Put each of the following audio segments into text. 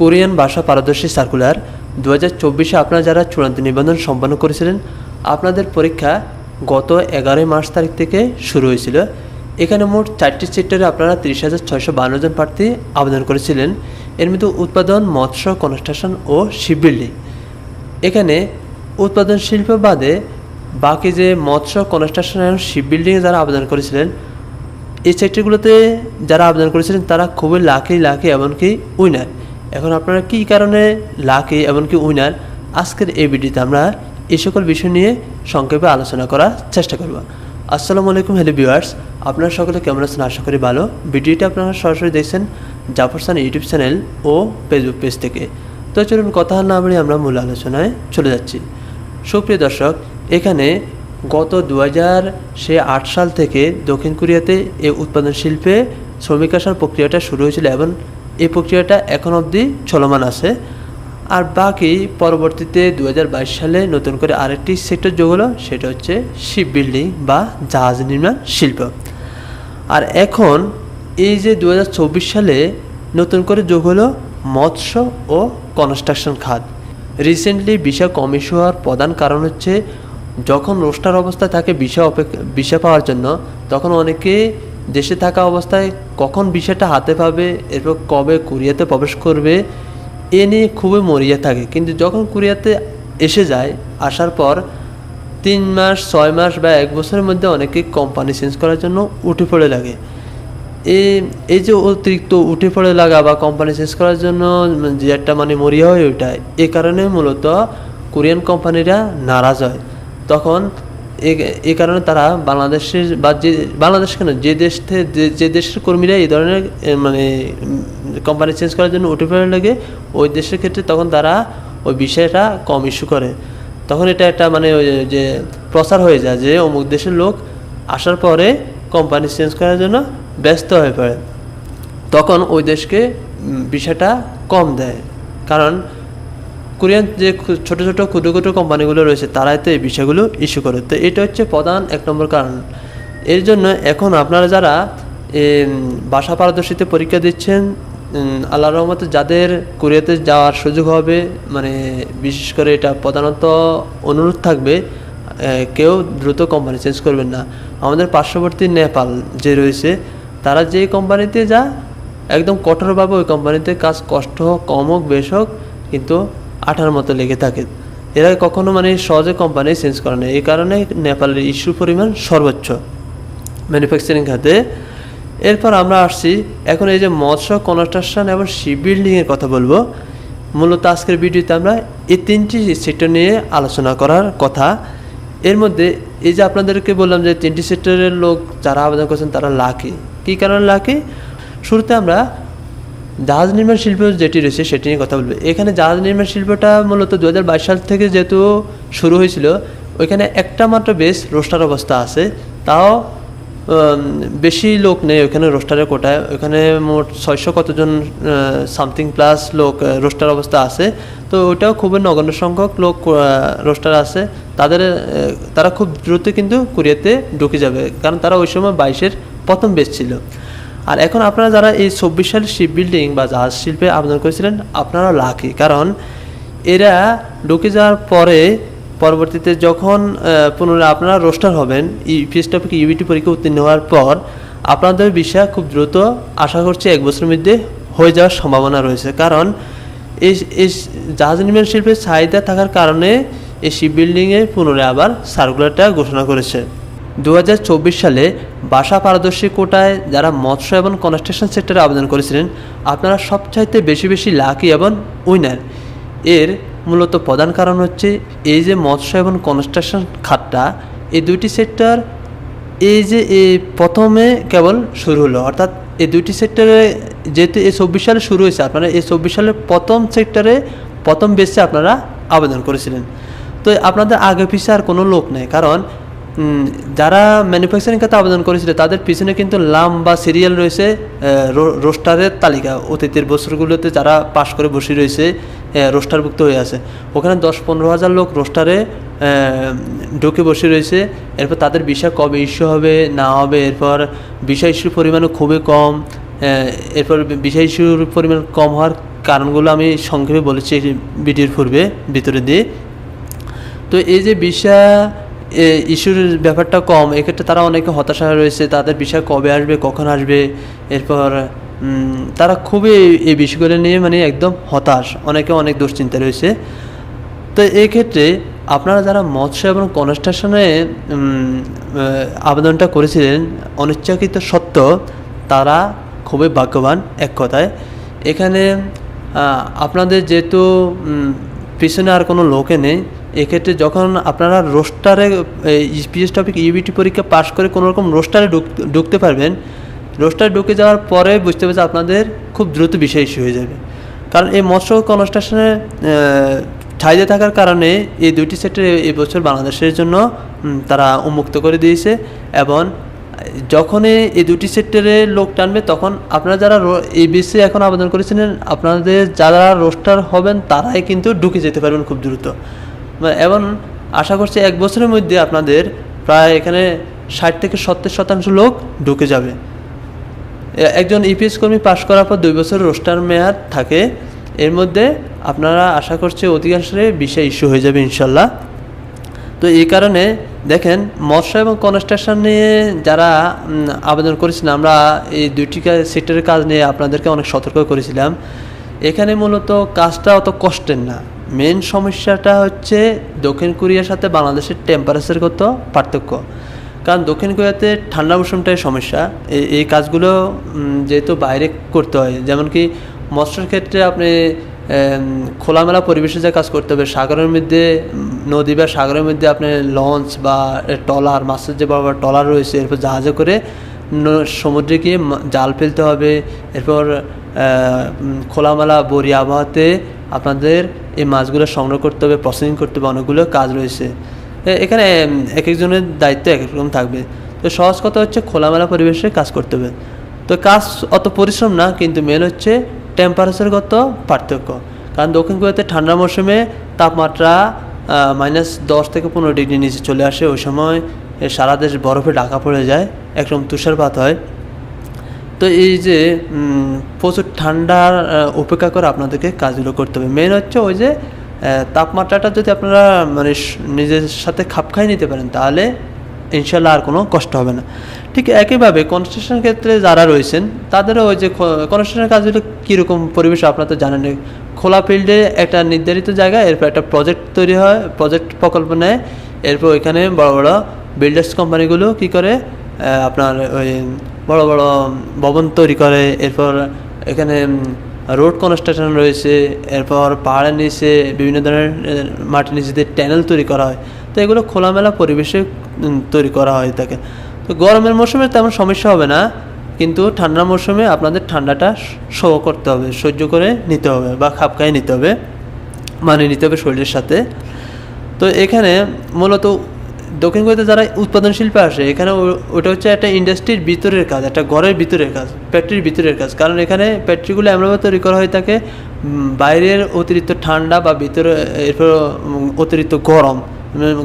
Korean ভাষা পারদর্শী circular. দু হাজার চব্বিশে আপনারা যারা চূড়ান্ত নিবন্ধন সম্পন্ন করেছিলেন, আপনাদের পরীক্ষা গত এগারোই মার্চ তারিখ থেকে শুরু হয়েছিল। এখানে মোট চারটি সেক্টরে আপনারা তিরিশ হাজার ছয়শো বান্ন জন প্রার্থী আবেদন করেছিলেন। এর মধ্যে উৎপাদন, মৎস্য, কনস্ট্রাকশন ও শিপ বিল্ডিং এখানে উৎপাদন শিল্প বাদে বাকি যে মৎস্য, কনস্ট্রাকশন এবং শিপ বিল্ডিংয়ে যারা আবেদন করেছিলেন, এই সেক্টরগুলোতে যারা আবেদন করেছিলেন, তারা খুবই লাকি লাকি, এমনকি উইনার। এখন আপনারা কী কারণে লাকি এমনকি উইনার, আজকের এই ভিডিওতে আমরা এই সকল বিষয় নিয়ে সংক্ষেপে আলোচনা করার চেষ্টা করব। আসসালামু আলাইকুম, হ্যালো ভিউয়ার্স। আপনারা সকলে কেমন আছেন? আশা করি ভালো। ভিডিওটা আপনারা সরাসরি দেখছেন জাফরসান ইউটিউব চ্যানেল ও ফেসবুক পেজ থেকে। তো চলুন কথা না বলে আমরা মূল আলোচনায় চলে যাচ্ছি। সুপ্রিয় দর্শক, এখানে গত দু হাজার সে আট সাল থেকে দক্ষিণ কোরিয়াতে এই উৎপাদন শিল্পে শ্রমিক আসার প্রক্রিয়াটা শুরু হয়েছিল এবং এই প্রক্রিয়াটা এখন অবধি চলমান আছে। আর বাকি পরবর্তীতে দু হাজার বাইশ সালে নতুন করে আরেকটি সেক্টর যোগ হলো, সেটা হচ্ছে শিপ বিল্ডিং বা জাহাজ নির্মাণ শিল্প। আর এখন এই যে দু হাজার চব্বিশ সালে নতুন করে যোগ হলো মৎস্য ও কনস্ট্রাকশন খাত। রিসেন্টলি ভিসা কম ইস্যু হওয়ার প্রধান কারণ হচ্ছে, যখন রোস্টার অবস্থায় থাকে ভিসা অপেক্ষা, ভিসা পাওয়ার জন্য, তখন অনেকে দেশে থাকা অবস্থায় কখন বিষয়টা হাতে পাবে, এরপর কবে কোরিয়াতে প্রবেশ করবে, এ নিয়ে খুবই মরিয়া থাকে। কিন্তু যখন কোরিয়াতে এসে যায়, আসার পর তিন মাস, ছয় মাস বা এক বছরের মধ্যে অনেকে কোম্পানি চেঞ্জ করার জন্য উঠে পড়ে লাগে। এই এই যে অতিরিক্ত উঠে পড়ে লাগা বা কোম্পানি চেঞ্জ করার জন্য যে একটা মানে মরিয়া হয়ে ওঠায় এ কারণে মূলত কোরিয়ান কোম্পানিরা নারাজ হয়। তখন এ- কারণে তারা বাংলাদেশের বা যে, বাংলাদেশ কেন? যে দেশ থেকে যে- দেশের কর্মীরা এই ধরনের মানে কোম্পানি চেঞ্জ করার জন্য পড়ে লাগে ওই দেশের ক্ষেত্রে তখন তারা ওই বিষয়টা কম ইস্যু করে। তখন এটা একটা মানে ওই যে প্রচার হয়ে যায় যে অমুক দেশের লোক আসার পরে কোম্পানি চেঞ্জ করার জন্য ব্যস্ত হয়ে পড়ে। তখন ওই দেশকে বিষয়টা কম দেয়। কারণ কোরিয়ান যে ছোট ছোট ক্ষুদ্র ক্ষুদ্র কোম্পানিগুলো রয়েছে, তারাই তো এই বিষয়গুলো ইস্যু করে। তো এটা হচ্ছে প্রধান এক নম্বর কারণ। এর জন্য এখন আপনারা যারা ভাষা পারদর্শিতে পরীক্ষা দিচ্ছেন আল্লাহ রহমতে যাদের কোরিয়াতে যাওয়ার সুযোগ হবে মানে বিশেষ করে এটা প্রধানত অনুরোধ থাকবে কেউ দ্রুত কোম্পানি চেঞ্জ করবেন না। আমাদের পার্শ্ববর্তী নেপাল যে রয়েছে, তারা যে কোম্পানিতে যা, একদম কঠোরভাবে ওই কোম্পানিতে কাজ কষ্ট হোক, কম হোক, বেশ হোক, কিন্তু আঠার মতো লেগে থাকে। এরা কখনো মানে সহজে কোম্পানি চেঞ্জ করে না। এই কারণে নেপালের ইস্যুর পরিমাণ সর্বোচ্চ। ম্যানুফ্যাকচারিং খাতে। এরপর আমরা আসছি। এখন এই যে মৎস্য কনস্ট্রাকশন এবং শিপ বিল্ডিংয়ের কথা বলব। মূলত আজকের ভিডিওতে আমরা এই তিনটি সেক্টর নিয়ে আলোচনা করার কথা। এর মধ্যে এই যে আপনাদেরকে বললাম যে তিনটি সেক্টরের লোক যারা আবেদন করছেন তারা লাকি। কী কারণে লাকি? শুরুতে আমরা জাহাজ নির্মাণ শিল্প যেটি রয়েছে সেটি নিয়ে কথা বলব। এখানে জাহাজ নির্মাণ শিল্পটা মূলত দু হাজার বাইশ সাল থেকে যেহেতু শুরু হয়েছিল, ওইখানে একটা মাত্র বেশ রোস্টার অবস্থা আছে। তাও বেশি লোক নেই ওইখানে রোস্টারের কোটায়। ওইখানে মোট ছয়শো কতজন সামথিং প্লাস লোক রোস্টার অবস্থা আছে। তো ওইটাও খুবই নগণ্য সংখ্যক লোক রোস্টার আছে। তাদের তারা খুব দ্রুত কিন্তু কোরিয়াতে ঢুকে যাবে। কারণ তারা ওই সময় বাইশের প্রথম বেশ ছিল। আর এখন আপনারা যারা এই চব্বিশ সালের শিপ বিল্ডিং বা জাহাজ শিল্পে আবেদন করেছিলেন, আপনারা লাকি কারণ এরা ঢুকে যাওয়ার পরে পরবর্তীতে যখন পুনরায় আপনারা রোস্টার হবেন ইপিএস টপিক ইউবিটি পরীক্ষা উত্তীর্ণ হওয়ার পর, আপনাদের বিষয় খুব দ্রুত আশা করছি এক বছরের মধ্যে হয়ে যাওয়ার সম্ভাবনা রয়েছে। কারণ এই এই জাহাজ নির্মাণ শিল্পের চাহিদা থাকার কারণে এই শিপ বিল্ডিংয়ে পুনরায় আবার সার্কুলারটা ঘোষণা করেছে। দু হাজার চব্বিশ সালে বাসা পারদর্শী কোটায় যারা মৎস্য এবং কনস্ট্রাকশন সেক্টরে আবেদন করেছিলেন, আপনারা সবচাইতে বেশি বেশি লাকি এবং উইনার। এর মূলত প্রধান কারণ হচ্ছে এই যে মৎস্য এবং কনস্ট্রাকশন খাতটা, এই দুইটি সেক্টর এই যে এই প্রথমে কেবল শুরু হলো। অর্থাৎ এই দুইটি সেক্টরে যেহেতু এই চব্বিশ সালে শুরু হয়েছে, আপনারা এই চব্বিশ সালের প্রথম সেক্টরে প্রথম বেসে আপনারা আবেদন করেছিলেন। তো আপনাদের আগে পিছিয়ে আর কোনো লোক নেই, কারণ যারা ম্যানুফ্যাকচারিং খাতে আবেদন করেছিল, তাদের পিছনে কিন্তু লম্বা সিরিয়াল রয়েছে রোস্টারের তালিকা। অতীতের বছরগুলোতে যারা পাশ করে বসে রয়েছে রোস্টারভুক্ত হয়ে আছে। ওখানে দশ পনেরো হাজার লোক রোস্টারে ঢুকে বসে রয়েছে। এরপর তাদের বিষয় কবে ইস্যু হবে, না হবে, এরপর বিষয় ইস্যুর পরিমাণও খুবই কম এরপর বিষয় ইস্যুর পরিমাণ কম হওয়ার কারণগুলো আমি সংক্ষেপে বলেছি ভিডিওর পূর্বে, ভিতরে দিয়ে। তো এই যে ভিসা ইস্যুর ব্যাপারটা কম। এক্ষেত্রে তারা অনেকে হতাশা রয়েছে, তাদের বিষয় কবে আসবে, কখন আসবে, এরপর তারা খুবই এই বিষয়গুলো নিয়ে মানে একদম হতাশ। অনেকে অনেক দুশ্চিন্তা রয়েছে। তো এই ক্ষেত্রে আপনারা যারা মৎস্য এবং কনস্ট্রাকশনে আবেদনটা করেছিলেন, অনিচ্ছাকৃত সত্ত্বেও তারা খুবই ভাগ্যবান এক কথায়। এখানে আপনাদের যেহেতু পিছনে আর কোনো লোকে নেই এক্ষেত্রে যখন আপনারা রোস্টারে ইপিএস টপিক ইউবিটি পরীক্ষা পাশ করে কোনো রকম রোস্টারে ঢুকতে পারবেন, রোস্টারে ঢুকে যাওয়ার পরে বুঝতে পারছে আপনাদের খুব দ্রুত বিষয় ইস্যু হয়ে যাবে। কারণ এই মৎস্য কনস্ট্রাকশনে চাহিদা থাকার কারণে এই দুইটি সেক্টর এবছর বাংলাদেশের জন্য তারা উন্মুক্ত করে দিয়েছে এবং যখনই এই দুটি সেক্টরে লোক টানবে তখন আপনারা যারা এই বিসি এখন আবেদন করেছিলেন, আপনাদের যারা রোস্টার হবেন তারাই কিন্তু ঢুকে যেতে পারবেন খুব দ্রুত। এবং আশা করছি এক বছরের মধ্যে আপনাদের প্রায় এখানে ষাট থেকে সত্তর শতাংশ লোক ঢুকে যাবে। একজন ইপিএস কর্মী পাশ করার পর দুই বছর রোস্টার মেয়াদ থাকে। এর মধ্যে আপনারা আশা করছি অধিকাংশে বিষয় ইস্যু হয়ে যাবে ইনশাল্লাহ। তো এই কারণে দেখেন মৎস্য এবং কনস্ট্রাকশন নিয়ে যারা আবেদন করেছিলেন, আমরা এই দুইটি সেক্টরের কাজ নিয়ে আপনাদেরকে অনেক সতর্ক করেছিলাম। এখানে মূলত কাজটা অত কষ্টের না। মেন সমস্যাটা হচ্ছে দক্ষিণ কোরিয়ার সাথে বাংলাদেশের টেম্পারেচার টেম্পারেচারগত পার্থক্য। কারণ দক্ষিণ কোরিয়াতে ঠান্ডা মৌসুমটাই সমস্যা। এই কাজগুলো যেহেতু বাইরে করতে হয়, যেমন কি মৎস্যের ক্ষেত্রে আপনি খোলামেলা পরিবেশে যে কাজ করতে হবে, সাগরের মধ্যে নদী বা সাগরের মধ্যে আপনি লঞ্চ বা টলার মাছের যে বড় বড় টলার রয়েছে, এরপর জাহাজে করে সমুদ্রে গিয়ে জাল ফেলতে হবে। এরপর খোলামেলা বরি আবহাওয়াতে আপনাদের এই মাছগুলো সংগ্রহ করতে হবে প্রসেসিং করতে হবে, অনেকগুলো কাজ রয়েছে। এখানে এক একজনের দায়িত্ব এক এক রকম থাকবে। তো সহজ কথা হচ্ছে খোলামেলা পরিবেশে কাজ করতে হবে। তো কাজ অত পরিশ্রম না, কিন্তু মেন হচ্ছে টেম্পারেচারগত পার্থক্য। কারণ দক্ষিণ কোরিয়াতে ঠান্ডা মৌসুমে তাপমাত্রা মাইনাস দশ থেকে পনেরো ডিগ্রি নিচে চলে আসে। ওই সময় সারা দেশ বরফে ঢাকা পড়ে যায়। একদম তুষারপাত হয়। তো এই যে প্রচুর ঠান্ডার উপেক্ষা করে আপনাদেরকে কাজগুলো করতে হবে। মেন হচ্ছে ওই যে তাপমাত্রাটা যদি আপনারা মানে নিজের সাথে খাপ খাইয়ে নিতে পারেন, তাহলে ইনশাল্লাহ আর কোনো কষ্ট হবে না। ঠিক একইভাবে কনস্ট্রাকশন ক্ষেত্রে যারা রয়েছেন, তাদেরও ওই যে কনস্ট্রাকশন কাজগুলো কীরকম পরিবেশ আপনারা তো জানেন খোলা ফিল্ডে একটা নির্ধারিত জায়গা এরপর একটা প্রজেক্ট তৈরি হয় প্রজেক্ট প্রকল্প নেয়। এরপর ওইখানে বড় বড় বিল্ডার্স কোম্পানিগুলো কী করে আপনার ওই বড় বড় ভবন তৈরি করে। এরপর এখানে রোড কনস্ট্রাকশন রয়েছে। এরপর পাহাড়ের নিচে বিভিন্ন ধরনের মাটির নিচে ট্যানেল তৈরি করা হয়। তো এগুলো খোলামেলা পরিবেশে তৈরি করা হয় থাকে তো গরমের মৌসুমে তেমন সমস্যা হবে না, কিন্তু ঠান্ডার মৌসুমে আপনাদের ঠান্ডাটা সহ করতে হবে, সহ্য করে নিতে হবে বা খাপ খাইয়ে নিতে হবে, মানিয়ে নিতে হবে শরীরের সাথে। তো এখানে মূলত দক্ষিণ কোরিয়াতে যারা উৎপাদন শিল্পে আসে, এখানে ওটা হচ্ছে একটা ইন্ডাস্ট্রির ভিতরের কাজ, একটা ঘরের ভিতরের কাজ ফ্যাক্টরির ভিতরের কাজ। কারণ এখানে ফ্যাক্টরিগুলো এমনভাবে তৈরি করা হয়ে থাকে বাইরের অতিরিক্ত ঠান্ডা বা ভিতরে, এরপর অতিরিক্ত গরম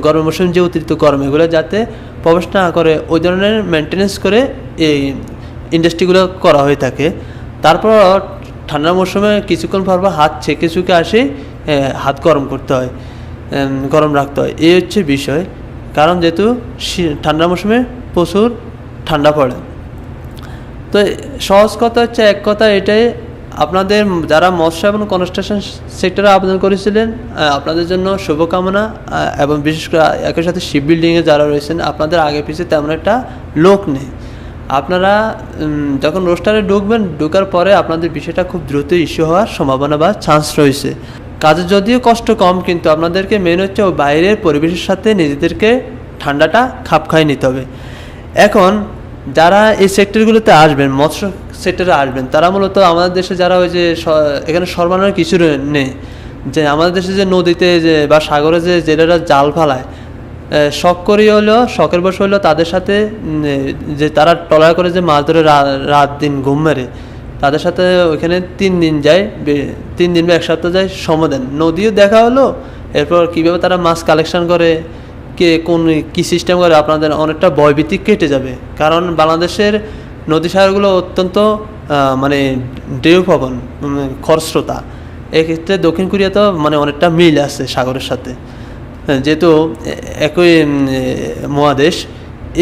গরম মৌসুম যে অতিরিক্ত গরম, এগুলো যাতে প্রবেশ না করে, ওই ধরনের মেনটেনেন্স করে এই ইন্ডাস্ট্রিগুলো করা হয়ে থাকে। তারপর ঠান্ডার মৌসুমে কিছুক্ষণ পর হাত ছেঁকে চুকে আসে হাত গরম করতে হয় গরম রাখতে হয়। এই হচ্ছে বিষয়। কারণ যেহেতু ঠান্ডা মৌসুমে প্রচুর ঠান্ডা পড়ে। তো সহজ কথা হচ্ছে, এক কথা এটাই, আপনাদের যারা মৎস্য এবং কনস্ট্রাকশন সেক্টরে আবেদন করেছিলেন আপনাদের জন্য শুভকামনা এবং বিশেষ করে একই সাথে শিপ বিল্ডিংয়ে যারা রয়েছেন, আপনাদের আগে পিছিয়ে তেমন একটা লোক নেই। আপনারা যখন রোস্টারে ঢুকবেন, ঢোকার পরে আপনাদের বিষয়টা খুব দ্রুত ইস্যু হওয়ার সম্ভাবনা বা চান্স রয়েছে। কাজে যদিও কষ্ট কম, কিন্তু আপনাদেরকে মেন হচ্ছে বাইরের পরিবেশের সাথে নিজেদেরকে ঠান্ডাটা খাপ খাইয়ে নিতে হবে। এখন যারা এই সেক্টরগুলোতে আসবেন, মৎস্য সেক্টরে আসবেন, তারা মূলত আমাদের দেশে যারা ওই যে এখানে সর্বনাশ কিছু নেই। যে আমাদের দেশে যে নদীতে যে বা সাগরে যে জেলেরা জাল ফালায় শখ করি হলো, শখের বসে হলো তাদের সাথে যে তারা টলার করে যে মাছ ধরে রাত দিন ঘুম মেরে, তাদের সাথে ওইখানে তিন দিন যায় তিন দিন বা এক সপ্তাহ যায় দেন। নদীও দেখা হলো এরপর কীভাবে তারা মাছ কালেকশন করে কে কোন কী সিস্টেম করে আপনাদের অনেকটা ভয়ভীতি কেটে যাবে। কারণ বাংলাদেশের নদী সাগরগুলো অত্যন্ত মানে পবন উম, খরস্রোতা। এক্ষেত্রে দক্ষিণ কোরিয়া তো মানে অনেকটা মিল আছে সাগরের সাথে। হ্যাঁ, যেহেতু একই মহাদেশ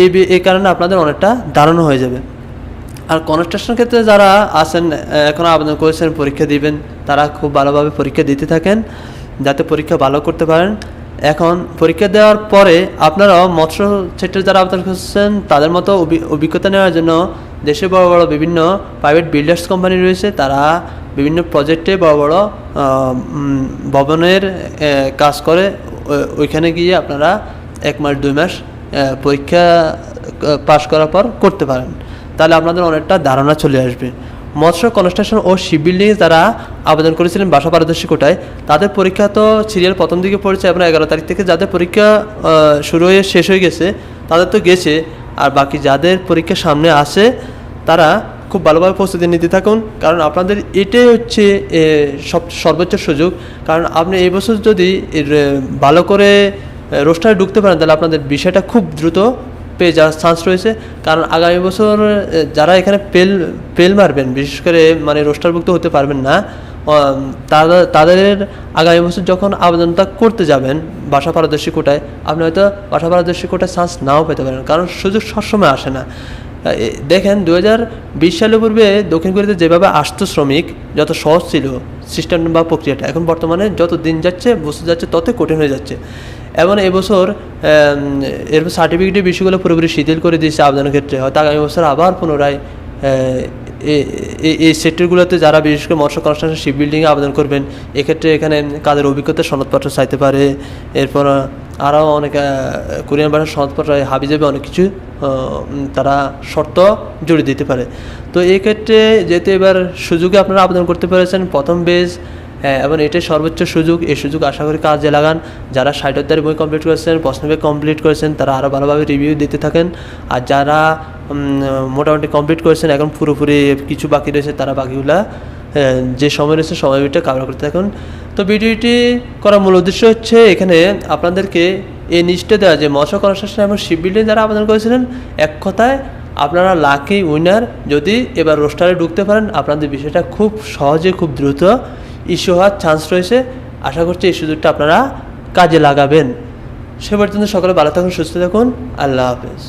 এই এই কারণে আপনাদের অনেকটা ধারণা হয়ে যাবে। আর কনস্ট্রাকশন ক্ষেত্রে যারা আছেন এখন আবেদন করেছেন, পরীক্ষা দিবেন, তারা খুব ভালোভাবে পরীক্ষা দিতে থাকেন, যাতে পরীক্ষা ভালো করতে পারেন। এখন পরীক্ষা দেওয়ার পরে আপনারাও মৎস্য সেক্টরে যারা আবেদন করছেন, তাদের মতো অভিজ্ঞতা নেওয়ার জন্য দেশে বড় বড় বিভিন্ন প্রাইভেট বিল্ডার্স কোম্পানি রয়েছে, তারা বিভিন্ন প্রজেক্টে বড় বড় ভবনের কাজ করে ওইখানে গিয়ে আপনারা এক মাস, দুই মাস পরীক্ষা পাশ করার পর করতে পারেন। তাহলে আপনাদের অনেকটা ধারণা চলে আসবে। মৎস্য কনস্ট্রাকশন ও শিপ বিল্ডিংয়ে যারা আবেদন করেছিলেন বাসা পারদর্শী কোটায়, তাদের পরীক্ষা তো সিরিয়াল প্রথম দিকে পড়েছে এবং এগারো তারিখ থেকে যাদের পরীক্ষা শুরু হয়ে শেষ হয়ে গেছে, তাদের তো গেছে। আর বাকি যাদের পরীক্ষা সামনে আসে তারা খুব ভালোভাবে প্রস্তুতি নিতে থাকুন। কারণ আপনাদের এটাই হচ্ছে সব, সর্বোচ্চ সুযোগ। কারণ আপনি এই বছর যদি ভালো করে রোস্টারে ঢুকতে পারেন, তাহলে আপনাদের বিষয়টা খুব দ্রুত পেয়ে যাওয়ার চান্স রয়েছে। কারণ আগামী বছর যারা এখানে পেল পেল মারবেন বিশেষ করে মানে রোস্টারভুক্ত হতে পারবেন না আম, তাদের আগামী বছর যখন আবেদনটা করতে যাবেন বাসা পারদর্শী কোটায় আপনি হয়তো বাসা পারদর্শী কোটায় চান্স নাও পেতে পারেন কারণ সুযোগ সবসময় আসে না। দেখেন দু বিশ সালের পূর্বে দক্ষিণ কোরিয়াতে যেভাবে আসতো শ্রমিক যত সহজ ছিল সিস্টেম বা প্রক্রিয়াটা এখন বর্তমানে যত দিন যাচ্ছে বসে যাচ্ছে ততই কঠিন হয়ে যাচ্ছে। এবং এবছর এম, এর সার্টিফিকেটের বিষয়গুলো পুরোপুরি শিথিল করে দিয়েছে আবেদনের ক্ষেত্রে। হয়তো আগামী বছর আবার পুনরায় এই সেক্টরগুলোতে যারা বিশেষ করে মৎস্য কনস্ট্রাকশন শিপ বিল্ডিংয়ে আবেদন করবেন এক্ষেত্রে এখানে কাদের অভিজ্ঞতা সনদপত্র চাইতে পারে। এরপর আরও অনেক কোরিয়ান ভাষার সনদপত্র হাবি যাবে অনেক কিছু তারা শর্ত জুড়ে দিতে পারে। তো এই ক্ষেত্রে যেহেতু এবার সুযোগে আপনারা আবেদন করতে পেরেছেন প্রথম বেজ হ্যাঁ এবং এটাই সর্বোচ্চ সুযোগ। এই সুযোগ আশা করি কাজে লাগান। যারা ষাট অধ্যায়ের বই কমপ্লিট করেছেন প্রশ্ন বই কমপ্লিট করেছেন তারা আরও ভালোভাবে রিভিউ দিতে থাকেন। আর যারা মোটামুটি কমপ্লিট করেছেন এখন পুরোপুরি কিছু বাকি রয়েছে তারা বাকিগুলা হ্যাঁ, যে সময় রয়েছে সময়টা কাভার করতে থাকুন। তো ভিডিওটি করার মূল উদ্দেশ্য হচ্ছে এখানে আপনাদেরকে এই নিচটা দেওয়া যে মৎস্য কনস্ট্রাকশন এবং শিপ বিল্ডিং যারা আবেদন করেছিলেন এক কথায় আপনারা লাকি উইনার যদি এবার রোস্টারে ঢুকতে পারেন আপনাদের বিষয়টা খুব সহজে খুব দ্রুত ইস্যু হওয়ার চান্স রয়েছে। আশা করছি এই সুযোগটা আপনারা কাজে লাগাবেন। সে পর্যন্ত সকলে ভালো থাকুন, সুস্থ থাকুন। আল্লাহ হাফেজ।